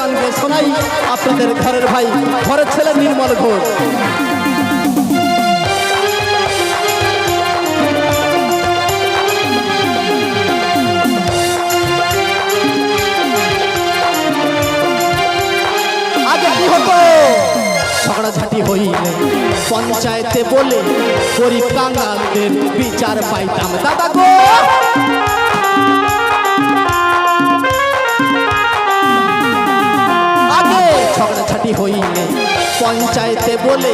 গান শোনাই, আপনাদের ঘরের ভাই, ঘরের ছেলে নির্মল ঘোষ। ঝগড়াঝাটি হইলে পঞ্চায়েতে বলে গরিব কাঙ্গালদের বিচার পাইতাম। দাদা গো! ঝগড়াঝাটি হইলে পঞ্চায়েতে বলে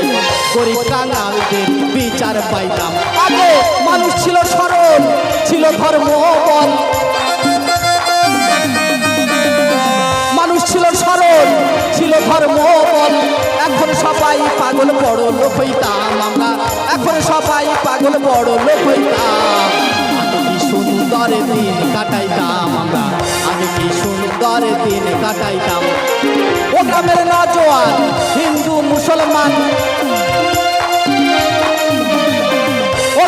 গরিব কাঙ্গালদের বিচার পাইতাম। আগে মানুষ ছিল সরল, ছিল ধর্ম বল মানুষ ছিল সরল, ছিল ধর্ম বল এখন সবাই পাগল বড় লোক হইতাম আমরা। এখন সবাই পাগল বড় লোক হইতাম। দিন কাটাইতাম আমরা। আগে কি সুন্দর দিন কাটাইতাম। গ্রামের নজওয়ান, হিন্দু, মুসলমান। ও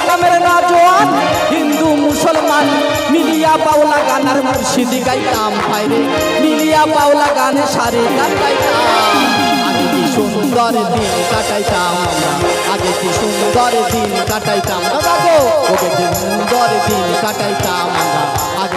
নজওয়ান, হিন্দু, মুসলমান, মিলিয়া পাওলা গানার মুর্শিদি গাইতাম ভাইরে মিলিয়া পাওলা গানে সারে গান গাইতাম। সুন্দর দিন কাটাইতাম আগে কি সুন্দর দিন কাটাইতাম। সুন্দর দিন কাটাইতাম